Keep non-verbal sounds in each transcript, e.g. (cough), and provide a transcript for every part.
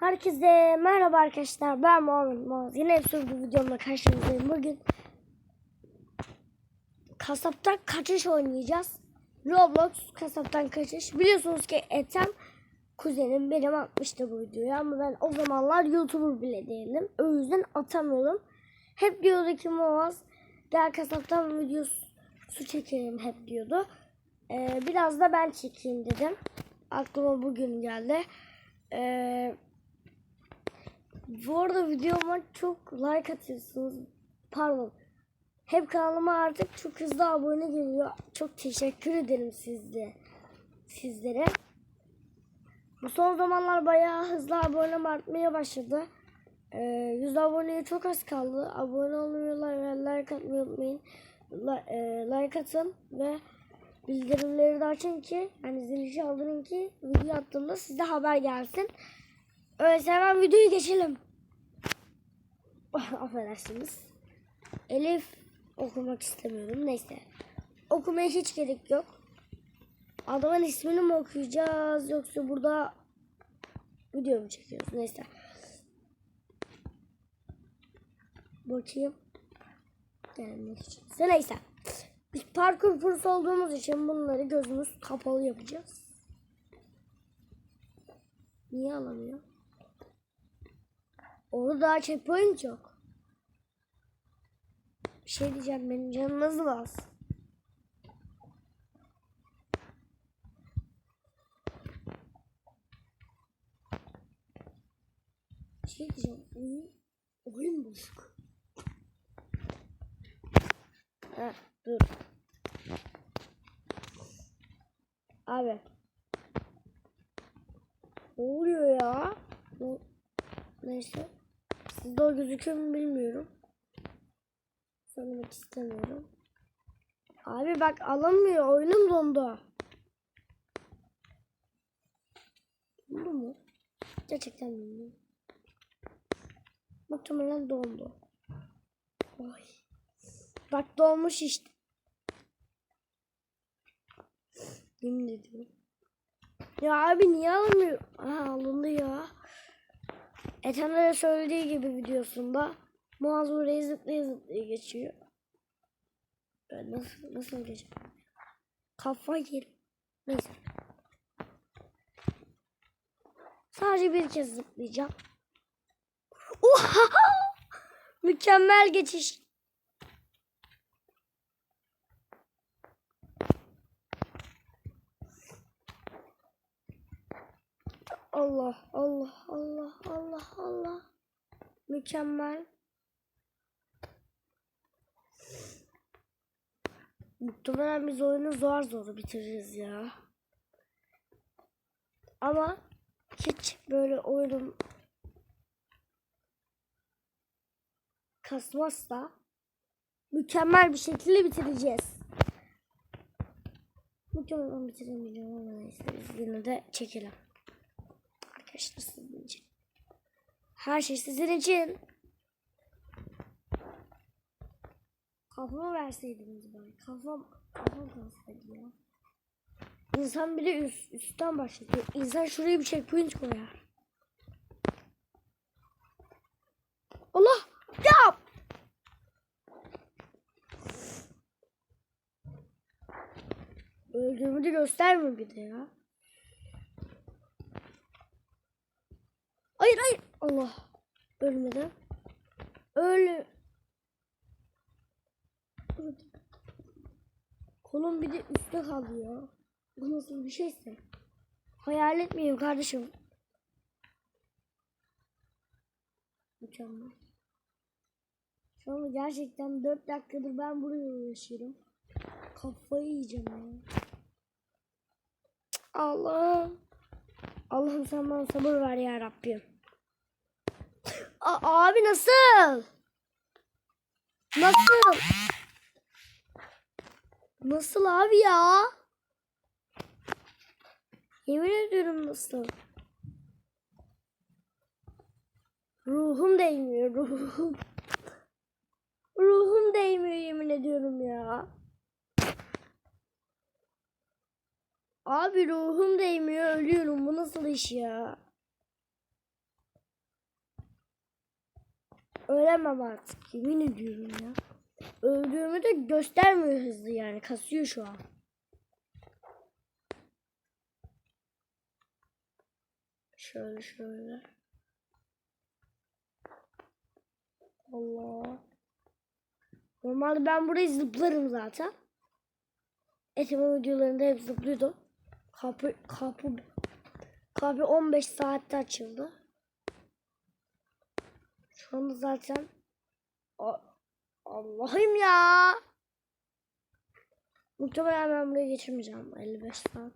Herkese merhaba arkadaşlar. Ben Muhammed Muaz. Yine bir videomla karşınızdayım. Bugün kasaptan kaçış oynayacağız. Roblox kasaptan kaçış. Biliyorsunuz ki Etem kuzenim benim atmıştı bu videoyu ama ben o zamanlar YouTuber bile değilim. O yüzden atamıyorum. Hep diyordu ki Muaz gel kasaptan videosu çekelim hep diyordu. Ee, biraz da ben çekeyim dedim. Aklıma bugün geldi. Ee, bu arada videoma çok like atıyorsunuz. Pardon. Hep kanalıma artık çok hızlı abone geliyor. Çok teşekkür ederim sizde. Sizlere. Bu son zamanlar bayağı hızlı abonem artmaya başladı. Ee, 100 aboneye çok az kaldı. Abone olmayı, like, like atmayı unutmayın. La- e, like atın ve bildirimleri de açın ki hani zil çaldırın ki video attığımda size haber gelsin. Öyleyse hemen videoyu geçelim. (laughs) Affedersiniz. Elif okumak istemiyorum. Neyse. Okumaya hiç gerek yok. Adamın ismini mi okuyacağız yoksa burada video mu çekiyoruz? Neyse. Bakayım. Gelmek için. Neyse. Biz parkur prosu olduğumuz için bunları gözümüz kapalı yapacağız. Niye alamıyor? Orada daha checkpoint yok. Bir şey diyeceğim benim canım nasıl az? Bir şey diyeceğim. Oyun, oyun bozuk. Heh, dur. Abi. Ne oluyor ya? Ne- Neyse. O gözüküyor mu bilmiyorum. Söylemek istemiyorum. Abi bak alamıyor. Oyunum dondu. Dondu mu? Gerçekten bilmiyorum. Muhtemelen dondu. Oy. Bak dolmuş işte. Yemin ediyorum. Ya abi niye alınmıyor? Aha alındı ya. De söylediği gibi videosunda Muaz burayı zıplaya zıplaya geçiyor. Ben nasıl nasıl geçeceğim? Kafa yer. Neyse. Sadece bir kez zıplayacağım. Oha! (laughs) Mükemmel geçiş. Allah Allah Allah Allah Allah. Mükemmel. Muhtemelen biz oyunu zor zor bitiririz ya. Ama hiç böyle oyunum kasmazsa mükemmel bir şekilde bitireceğiz. Mükemmel bitiremeyeceğim ama neyse biz yine de çekelim. Arkadaşlar sizin için. Her şey sizin için. Kafamı verseydiniz bari. Kafam, kafam kalsaydı ya. İnsan bile üst, üstten başlatıyor. İnsan şuraya bir checkpoint koyar. Allah! Yap! Öldüğümü de gösterme bir de ya. Hayır hayır. Allah. Ölmeden. Öyle. Kolum bir de üstte kalıyor. Bu nasıl bir şeyse. Hayal etmeyeyim kardeşim. Mükemmel. Şu an gerçekten 4 dakikadır ben buraya uğraşıyorum. Kafayı yiyeceğim ya. Allah'ım. Allah'ım sen bana sabır ver ya Rabbim. A- abi nasıl? Nasıl? Nasıl abi ya? Yemin ediyorum nasıl? Ruhum değmiyor ruhum. Ruhum değmiyor yemin ediyorum ya. Abi ruhum değmiyor ölüyorum. Bu nasıl iş ya? Ölemem artık. Yemin ediyorum ya. Öldüğümü de göstermiyor hızlı yani. Kasıyor şu an. Şöyle şöyle. Allah. Normalde ben burayı zıplarım zaten. Etimin videolarında hep zıplıyordum. Kapı, kapı, kapı 15 saatte açıldı. Şu anda zaten Allah'ım ya. Muhtemelen ben buraya geçirmeyeceğim 55 saat.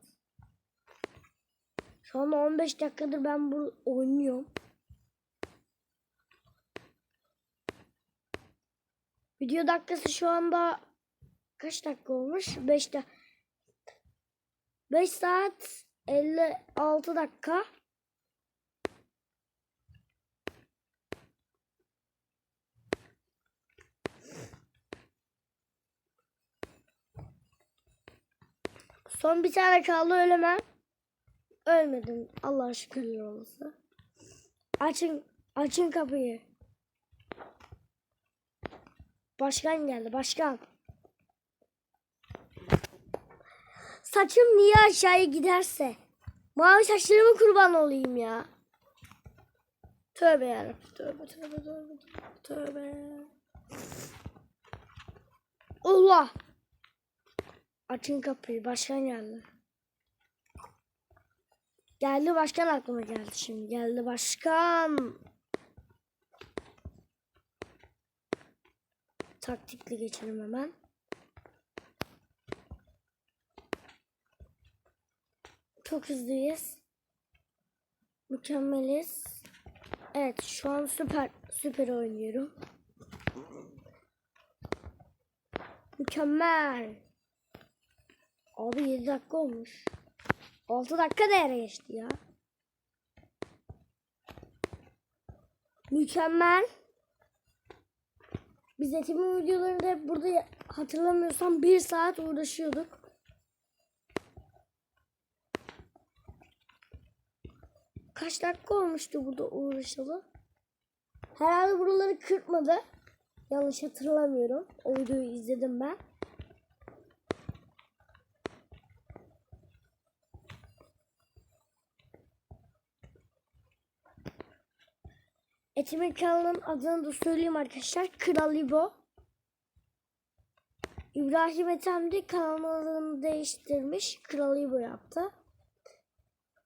Şu anda 15 dakikadır ben bu oynuyorum. Video dakikası şu anda kaç dakika olmuş? 5 dakika. 5 saat 56 dakika. Son bir tane kaldı ölemem. Ölmedim. Allah'a şükürler olsun. Açın, açın kapıyı. Başkan geldi, başkan. Saçım niye aşağıya giderse? Mavi saçlarımı kurban olayım ya. Tövbe yarabbim. Tövbe tövbe tövbe tövbe. Allah. Açın kapıyı. Başkan geldi. Geldi başkan aklıma geldi şimdi. Geldi başkan. Taktikli geçelim hemen. Çok hızlıyız. Mükemmeliz. Evet şu an süper süper oynuyorum. Mükemmel. Abi 7 dakika olmuş. 6 dakika değere geçti ya. Mükemmel. Biz etimin videolarında hep burada hatırlamıyorsam 1 saat uğraşıyorduk. Kaç dakika olmuştu burada uğraşalı? Herhalde buraları kırpmadı. Yanlış hatırlamıyorum. O videoyu izledim ben. Etimin kanalının adını da söyleyeyim arkadaşlar. Kral İbo. İbrahim Ethem de kanalın adını değiştirmiş. Kral İbo yaptı.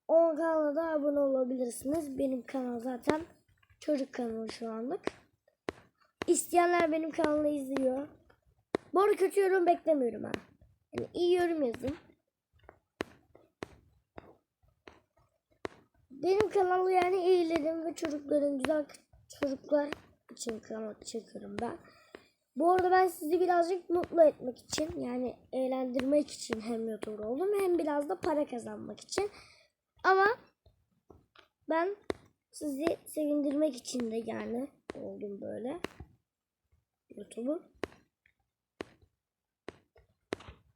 O kanala da abone olabilirsiniz. Benim kanal zaten çocuk kanalı şu anlık. İsteyenler benim kanalımı izliyor. Bu arada kötü yorum beklemiyorum ha. Yani iyi yorum yazın. Benim kanalı yani iyilerin ve çocukların güzel çocuklar için çekiyorum ben. Bu arada ben sizi birazcık mutlu etmek için yani eğlendirmek için hem YouTuber oldum hem biraz da para kazanmak için. Ama ben sizi sevindirmek için de yani oldum böyle YouTuber.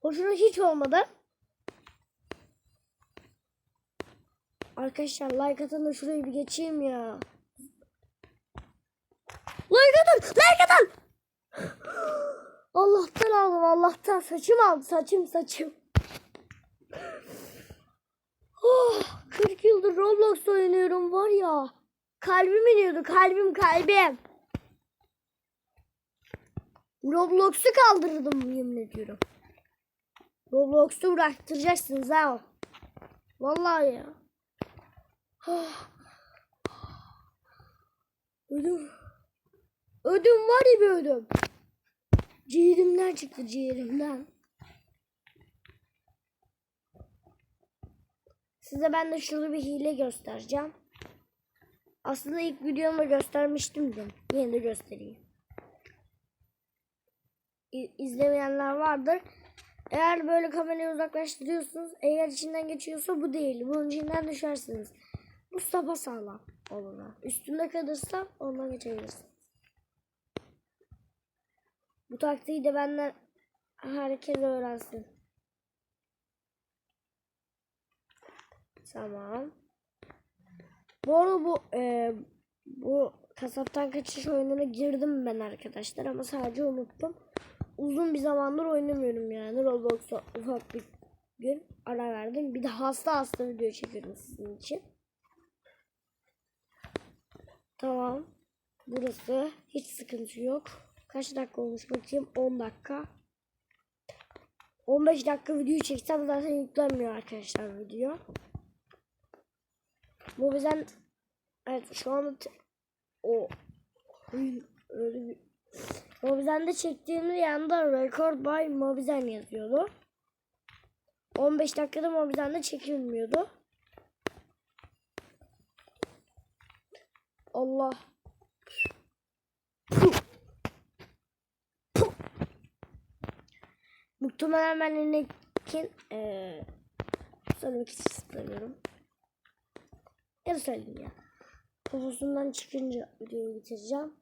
Hoşuna hiç olmadı. Arkadaşlar like atın da şurayı bir geçeyim ya. Like atın! Like atın! Allah'tan aldım Allah'tan. Saçım aldı saçım saçım. Oh, 40 yıldır Roblox oynuyorum var ya. Kalbim iniyordu kalbim kalbim. Roblox'u kaldırdım yemin ediyorum. Roblox'u bıraktıracaksınız ha. Vallahi ya. Ah. Ödüm. Ödüm var ya bir ödüm. Ciğerimden çıktı ciğerimden. Size ben de şurada bir hile göstereceğim. Aslında ilk videomda göstermiştim de. Yine de göstereyim. İzlemeyenler vardır. Eğer böyle kamerayı uzaklaştırıyorsunuz, eğer içinden geçiyorsa bu değil. Bunun içinden düşersiniz. Bu sapa sağlam olana. Üstünde kalırsa ondan geçebilirsiniz. Bu taktiği de benden herkes öğrensin. Tamam. Bu arada bu e, bu kasaptan kaçış oyununa girdim ben arkadaşlar ama sadece unuttum. Uzun bir zamandır oynamıyorum yani. Roblox'a ufak bir gün ara verdim. Bir de hasta hasta video çekiyorum sizin için. Tamam. Burası hiç sıkıntı yok. Kaç dakika olmuş bakayım? 10 dakika. 15 dakika video çeksem zaten yüklenmiyor arkadaşlar video. Bu bizden evet şu anda o öyle bir Mobizen'de çektiğimiz yanda record by Mobizen yazıyordu. 15 dakikada Mobizen'de çekilmiyordu. Allah. Muhtemelen ben Enekin eee söylemek istemiyorum. Ya da söyleyeyim ya. Poposundan çıkınca videoyu bitireceğim.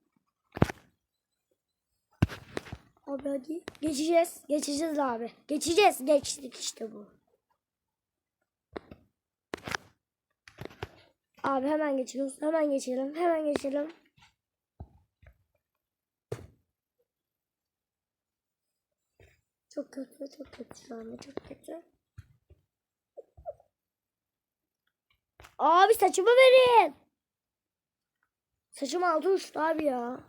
Abi hadi. Geçeceğiz. Geçeceğiz abi. Geçeceğiz. Geçtik işte bu. Abi hemen geçiyoruz. Hemen geçelim. Hemen geçelim. Çok kötü. Çok kötü şu anda. Çok kötü. Abi saçımı verin. Saçım altı uçtu abi ya.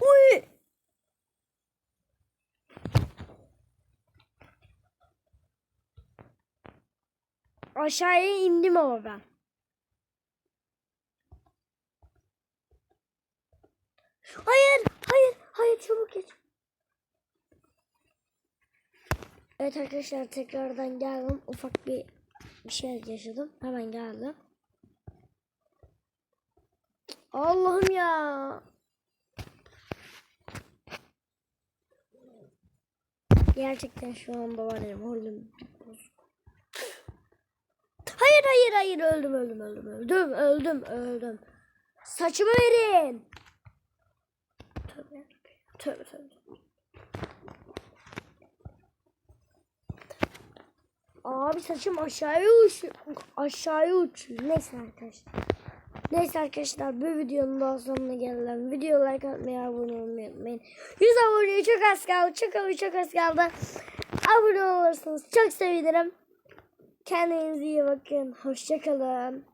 Uy. Aşağıya indim ama ben. Hayır, hayır, hayır çabuk geç. Evet arkadaşlar tekrardan geldim. Ufak bir bir şey yaşadım. Hemen geldim. Allah'ım ya. Gerçekten şu anda var ya moralim. Hayır hayır hayır öldüm öldüm öldüm öldüm öldüm öldüm. Saçımı verin. Tövbe tövbe tövbe. Abi saçım aşağıya uçuyor. Aşağıya uçuyor. Neyse arkadaşlar. Neyse arkadaşlar bu videonun daha sonuna geldim. Video like atmayı, abone olmayı unutmayın. 100 aboneye çok az kaldı. Çok ama çok az kaldı. Abone olursanız çok sevinirim. Kendinize iyi bakın. Hoşçakalın.